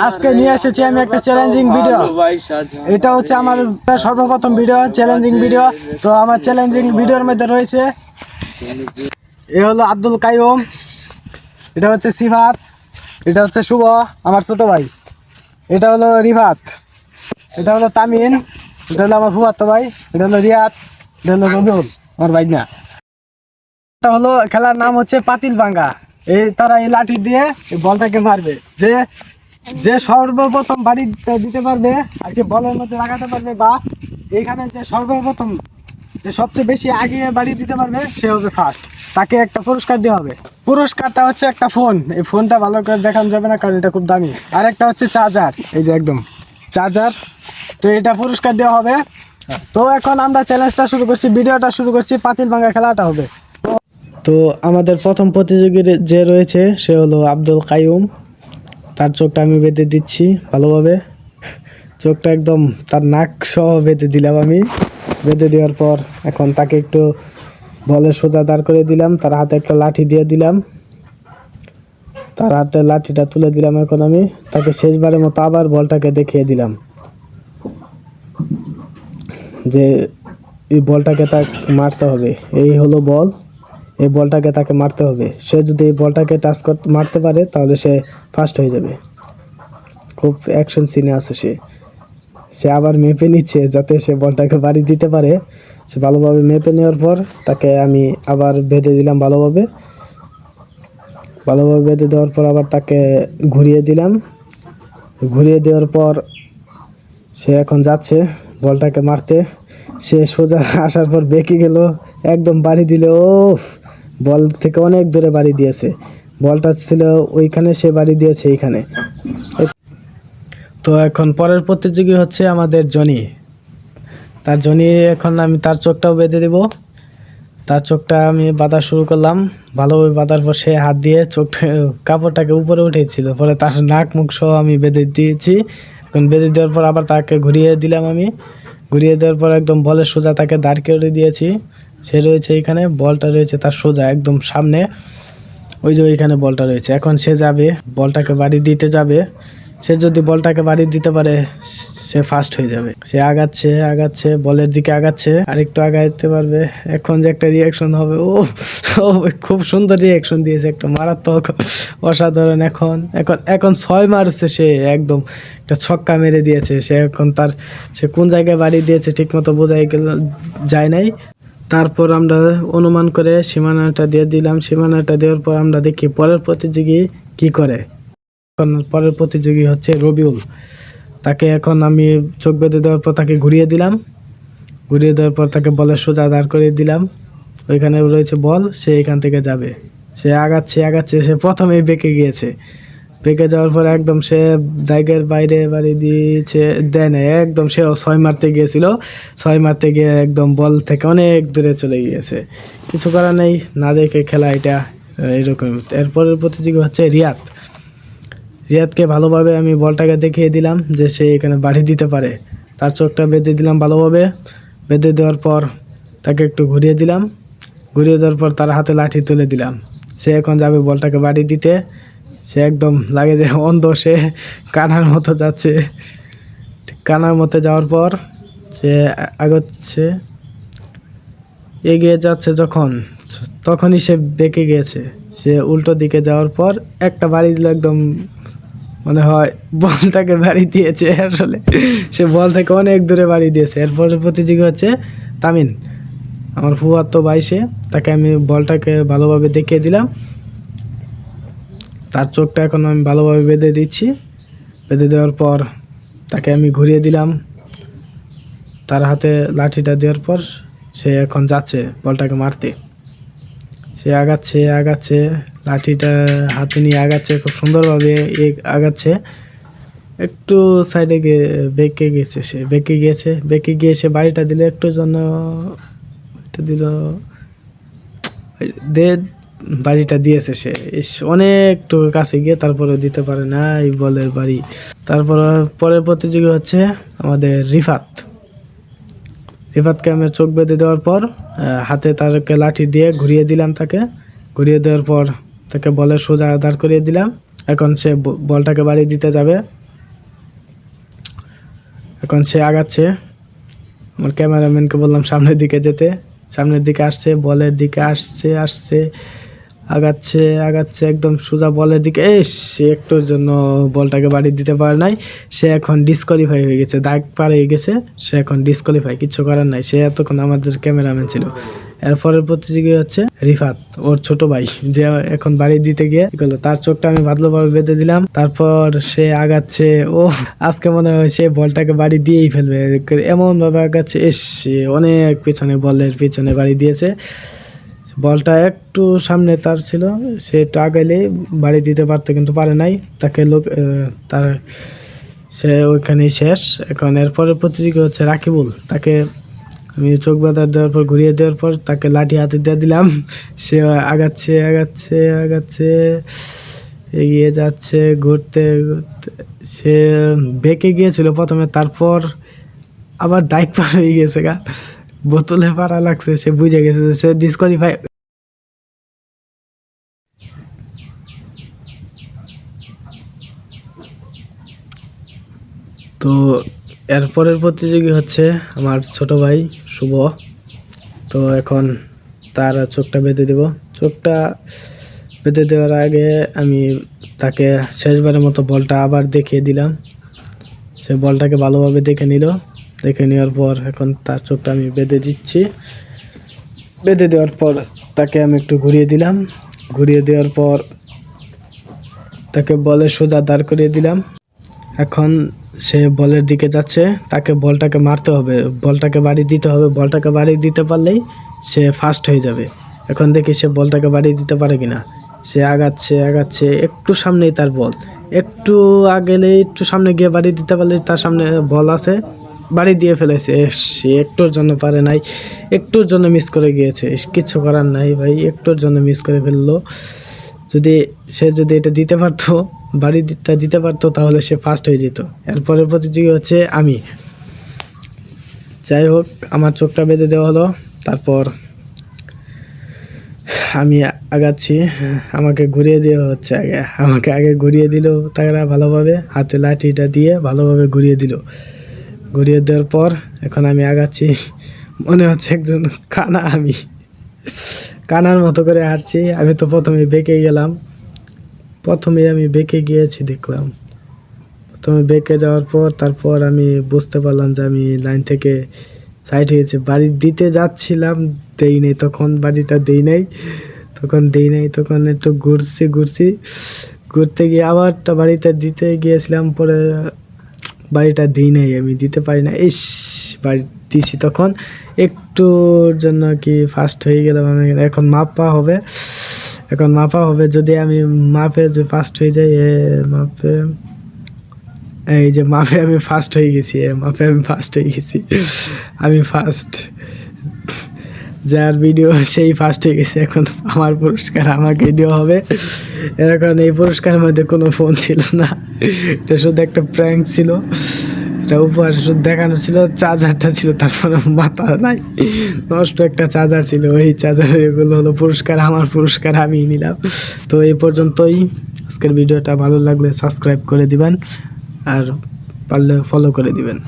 আজকে নিয়ে এসেছি আমি একটা চ্যালেঞ্জিং ভিডিও এটা হচ্ছে আমার সর্বপ্রথম ভিডিও চ্যালেঞ্জিং ভিডিও তো আমার চ্যালেঞ্জিং ভিডিওর মধ্যে রয়েছে, এ হলো আব্দুল কাইম এটা হচ্ছে সিফাত, এটা হচ্ছে শুভ, আমার ছোট ভাই। এটা হলো রিফাত, এটা হলো তামিন এটা হলো আমার ফুয়াতো ভাই, এটা হলো রিয়াত এটা হলো রবিউল, আমার ভাই না এটা হলো খেলার নাম হচ্ছে পাতিল ভাঙ্গা এই তারা এই লাঠি দিয়ে বলটাকে মারবে। যে যে সর্বপ্রথম বাড়ি দিতে পারবে, আর কি বলের মধ্যে লাগাতে পারবে বা এইখানে যে সর্বপ্রথম যে সবচেয়ে বেশি আগে বাড়ি দিতে পারবে, সে হবে ফার্স্ট তাকে একটা পুরস্কার দেওয়া হবে। পুরস্কারটা হচ্ছে একটা ফোন এই ফোনটা ভালো করে দেখানো যাবে না, কারণ এটা খুব দামি। আর একটা হচ্ছে চার্জার এই যে একদম চার্জার তো এটা পুরস্কার দেওয়া হবে। তো এখন আমরা চ্যালেঞ্জটা শুরু করছি, ভিডিওটা শুরু করছি, পাতিল ভাঙ্গা খেলাটা হবে। তো আমাদের প্রথম প্রতিযোগী যে রয়েছে, সে হলো আব্দুল কাইম তার চোখটা আমি বেঁধে দিচ্ছি ভালোভাবে। চোখটা একদম তার নাক সহ বেঁধে দিলাম আমি। বেঁধে দেওয়ার পর এখন তাকে একটু বলের সোজা দাঁড় করে দিলাম। তার হাতে একটা লাঠি দিয়ে দিলাম। তার হাতে লাঠিটা তুলে দিলাম এখন আমি। তাকে শেষবারের মতো আবার বলটাকে দেখিয়ে দিলাম। যে এই বলটাকে তাকে মারতে হবে। এই হলো বল। এই বলটাকে তাকে মারতে হবে। সে যদি এই বলটাকে টাচ করতে মারতে পারে, তাহলে সে ফার্স্ট হয়ে যাবে। খুব অ্যাকশন সিনে আছে সে। সে আবার মেপে নিচ্ছে যাতে সে বলটাকে বাড়ি দিতে পারে। সে ভালোভাবে মেপে নেওয়ার পর তাকে আমি আবার বেঁধে দিলাম ভালোভাবে। ভালোভাবে বেঁধে দেওয়ার পর আবার তাকে ঘুরিয়ে দিলাম। ঘুরিয়ে দেওয়ার পর সে এখন যাচ্ছে বলটাকে মারতে। সে সোজা আসার পর বেঁকে গেল, একদম বাড়ি দিলে ও বল থেকে অনেক দূরে বাড়ি দিয়েছে। বলটা ছিল ওইখানে, সে বাড়ি দিয়েছে এইখানে। তো এখন পরের প্রতিযোগী হচ্ছে আমাদের জনি। তার জনি এখন আমি তার চোখটাও বেঁধে দেব। তার চোখটা আমি বাঁধা শুরু করলাম। ভালোভাবে বাঁধার পর সে হাত দিয়ে চোখটা, কাপড়টাকে উপরে উঠেছিল। পরে তার নাক মুখ সহ আমি বেঁধে দিয়েছি। এখন বেঁধে দেওয়ার পর আবার তাকে ঘুরিয়ে দিলাম আমি। ঘুরিয়ে দেওয়ার পর একদম বলের সোজা তাকে দাঁড় করে দিয়েছি। সে রয়েছে এখানে, বলটা রয়েছে তার সোজা একদম সামনে। ওই যে ওইখানে বলটা রয়েছে। এখন সে যাবে, বলটাকে বাড়ি দিতে যাবে। সে যদি বলটাকে বাড়ি দিতে পারে, সে ফার্স্ট হয়ে যাবে। সে আগাচ্ছে আগাচ্ছে, বলের দিকে আগাচ্ছে, আর একটু আগাইতে পারবে। এখন যে একটা রিয়াকশন হবে, ও ও, খুব সুন্দর রিয়াকশন দিয়েছে একটা মারাত্মক অসাধারণ এখন। এখন এখন ছয় মারছে সে, একদম একটা ছক্কা মেরে দিয়েছে। সে এখন তার, সে কোন জায়গায় বাড়ি দিয়েছে ঠিকমতো বোঝাই গেল, যায় নাই। তারপর আমরা অনুমান করে সীমানাটা দিয়ে দিলাম। সীমানাটা দেওয়ার পর আমরা দেখি পরের প্রতিযোগী কি করে? এখন পরের প্রতিযোগী হচ্ছে রবিউল। তাকে এখন আমি চোখ বেঁধে দেওয়ার পর তাকে ঘুরিয়ে দিলাম। ঘুরিয়ে দেওয়ার পর তাকে বলের সোজা দাঁড় করিয়ে দিলাম। ওইখানে রয়েছে বল, সে এখান থেকে যাবে। সে আগাচ্ছে আগাচ্ছে, সে প্রথমেই বেঁকে গিয়েছে। বেঁকে যাওয়ার পর একদম সে জায়গার বাইরে বাড়ি দিয়েছে, দেয় না একদম সে ছয় মারতে গিয়েছিল। ছয় মারতে গিয়ে একদম বল থেকে অনেক দূরে চলে গিয়েছে। কিছু করার নেই, না দেখে খেলা এটা এরকম। এরপরের প্রতিযোগী হচ্ছে রিয়াদ। রিয়াদকে ভালোভাবে আমি বলটাকে দেখিয়ে দিলাম যে সে এখানে বাড়ি দিতে পারে। তার চোখটা বেঁধে দিলাম ভালোভাবে। বেঁধে দেওয়ার পর তাকে একটু ঘুরিয়ে দিলাম। ঘুরিয়ে দেওয়ার পর তার হাতে লাঠি তুলে দিলাম। সে এখন যাবে বলটাকে বাড়ি দিতে। সে একদম লাগে যে অন্ধ, সে কানার মতো যাচ্ছে। কানার মতো যাওয়ার পর সে আগাচ্ছে, এগিয়ে যাচ্ছে যখন, তখনই সে বেঁকে গিয়েছে। সে উল্টো দিকে যাওয়ার পর একটা বাড়ি দিল একদম, মনে হয় বলটাকে বাড়ি দিয়েছে আসলে। সে বল থেকে অনেক দূরে বাড়ি দিয়েছে। এরপরে প্রতিযোগী হচ্ছে তামিন আমার ফুয়াতো ভাই সে, তাকে আমি বলটাকে ভালোভাবে দেখিয়ে দিলাম। তার চোখটা এখন আমি ভালোভাবে বেঁধে দিচ্ছি। বেঁধে দেওয়ার পর তাকে আমি ঘুরিয়ে দিলাম। তার হাতে লাঠিটা দেওয়ার পর সে এখন যাচ্ছে বলটাকে মারতে। সে আগাচ্ছে আগাচ্ছে, লাঠিটা হাতে নিয়ে আগাচ্ছে, খুব সুন্দরভাবে আগাচ্ছে। একটু সাইডে গিয়ে বেঁকে গেছে সে, বেঁকে গিয়েছে, বেঁকে গিয়ে সে বাড়িটা দিলে একটু জন্য এটা দিল, দে বাড়িটা দিয়েছে সে। ইস অনেকটু কাছে গিয়ে তারপরে দিতে পারে না এই বলের বাড়ি। তারপর পরের প্রতিযোগী হচ্ছে আমাদের রিফাত। রিফাতকে আমি চোখ বেঁধে দেওয়ার পর হাতে তারকে লাঠি দিয়ে ঘুরিয়ে দিলাম তাকে। ঘুরিয়ে দেওয়ার পর তাকে বলের সোজা দাঁড় করিয়ে দিলাম। এখন সে বলটাকে বাড়ি দিতে যাবে। এখন সে আগাচ্ছে। আমার ক্যামেরাম্যানকে বললাম সামনের দিকে যেতে। সামনের দিকে আসছে, বলের দিকে আসছে আসছে। আগাচ্ছে আগাচ্ছে, একদম সোজা বলের দিকে। এই সে একটুর জন্য বলটাকে বাড়ি দিতে পারে নাই। সে এখন ডিসকোয়ালিফাই হয়ে গেছে, দাগ পার হয়ে গেছে, সে এখন ডিসকোয়ালিফাই কিছু করার নাই। সে এতক্ষণ আমাদের ক্যামেরাম্যান ছিল। এরপরের প্রতিযোগী হচ্ছে রিফাত, ওর ছোট ভাই, যে এখন বাড়ি দিতে গিয়ে তার চোখটা আমি ভালোভাবে বেঁধে দিলাম। তারপর সে আগাচ্ছে ও আজকে মনে হয় সে বলটাকে বাড়ি দিয়েই ফেলবে। এমন ভাবে আগাচ্ছে, এস অনেক পিছনে বলের পিছনে বাড়ি দিয়েছে। বলটা একটু সামনে তার ছিল। সে একটু আগাইলে বাড়ি দিতে পারতো কিন্তু পারে নাই। তাকে লোক তার, সে ওইখানেই শেষ। এখন এরপরের প্রতিযোগী হচ্ছে রাকিবুল। তাকে আমি চোখ বাঁধা দেওয়ার পর, ঘুরিয়ে দেওয়ার পর তাকে লাঠি হাতে দিয়ে দিলাম। সে আগাচ্ছে আগাচ্ছে আগাচ্ছে, এগিয়ে যাচ্ছে, ঘুরতে ঘুরতে। সে বেঁকে গিয়েছিল প্রথমে, তারপর আবার ডাইক পার হয়ে গেছে গা। বোতলে পাড়া লাগছে, সে বুঝে গেছে যে সে ডিসকোয়ালিফাই তো এরপরের প্রতিযোগী হচ্ছে আমার ছোট ভাই, শুভ। তো এখন তার চোখটা বেঁধে দেব। চোখটা বেঁধে দেওয়ার আগে আমি তাকে শেষবারের মতো বলটা আবার দেখিয়ে দিলাম। সে বলটাকে ভালোভাবে দেখে নিল। দেখে নেওয়ার পর এখন তার চোখটা আমি বেঁধে দিচ্ছি। বেঁধে দেওয়ার পর তাকে আমি একটু ঘুরিয়ে দিলাম। ঘুরিয়ে দেওয়ার পর তাকে বলে সোজা দাঁড় করিয়ে দিলাম। এখন সে বলের দিকে যাচ্ছে। তাকে বলটাকে মারতে হবে। বলটাকে বাড়ি দিতে হবে। বলটাকে বাড়ি দিতে পারলেই সে ফার্স্ট হয়ে যাবে। এখন দেখি সে বলটাকে বাড়ি দিতে পারে কিনা। সে আগাচ্ছে আগাচ্ছে। একটু সামনেই তার বল। একটু আগেলে একটু সামনে গিয়ে বাড়ি দিতে পারলে তার সামনে বল আছে। বাড়ি দিয়ে ফেলেছে। সে একটুর জন্য পারে নাই, একটুর জন্য মিস করে গিয়েছে। কিছু করার নাই ভাই, একটুর জন্য মিস করে ফেলল। যদি সে যদি এটা দিতে পারতো বাড়িটা দিতে পারতো, তাহলে সে ফার্স্ট হয়ে যেত। এরপরের প্রতিযোগী হচ্ছে আমি। যাই হোক, আমার চোখটা বেঁধে দেওয়া হলো। তারপর আমি আগাচ্ছি। আমাকে ঘুরিয়ে দেওয়া হচ্ছে আগে। আমাকে আগে ঘুরিয়ে দিল তারা ভালোভাবে। হাতে লাঠিটা দিয়ে ভালোভাবে ঘুরিয়ে দিল। ঘুরিয়ে দেওয়ার পর এখন আমি আগাচ্ছি। মনে হচ্ছে একজন কানা আমি। কানার মতো করে হাঁটছি। আমি তো প্রথমে বেঁকে গেলাম। প্রথমে আমি বেঁকে গিয়েছি দেখলাম। প্রথমে বেঁকে যাওয়ার পর তারপর আমি বুঝতে পারলাম যে আমি লাইন থেকে সাইড হয়েছে। বাড়ি দিতে যাচ্ছিলাম, দেই নেই তখন, বাড়িটা দেই নাই। তখন দেই নাই, তখন একটু ঘুরছি ঘুরছি। ঘুরতে গিয়ে আবার একটা বাড়িতে দিতে গিয়েছিলাম, পরে বাড়িটা দিই নাই, আমি দিতে পারি না। ইস, বাড়ি দিছি তখন। একটুর জন্য কি ফার্স্ট হয়ে গেলাম আমি এখন মাপা হবে। এখন মাপা হবে, যদি আমি মাপে যে ফার্স্ট হয়ে যাই, এ মাপে, এই যে মাপে আমি ফার্স্ট হয়ে গেছি, এ মাপে আমি ফার্স্ট হয়ে গেছি। আমি ফার্স্ট যার ভিডিও সেই ফার্স্ট হয়ে গেছে এখন। আমার পুরস্কার আমাকে দেওয়া হবে। এখন এই পুরস্কারের মধ্যে কোনো ফোন ছিল না। এটা শুধু একটা প্র্যাঙ্ক ছিল। এটা উপহার শুধু দেখানো ছিল চার্জারটা ছিল, তারপরে মাথা নাই। নষ্ট একটা চার্জার ছিল। ওই চার্জার এগুলো হলো পুরস্কার, আমার পুরস্কার আমি নিলাম। তো এই পর্যন্তই। আজকের ভিডিওটা ভালো লাগলে সাবস্ক্রাইব করে দিবেন। আর পারলে ফলো করে দিবেন।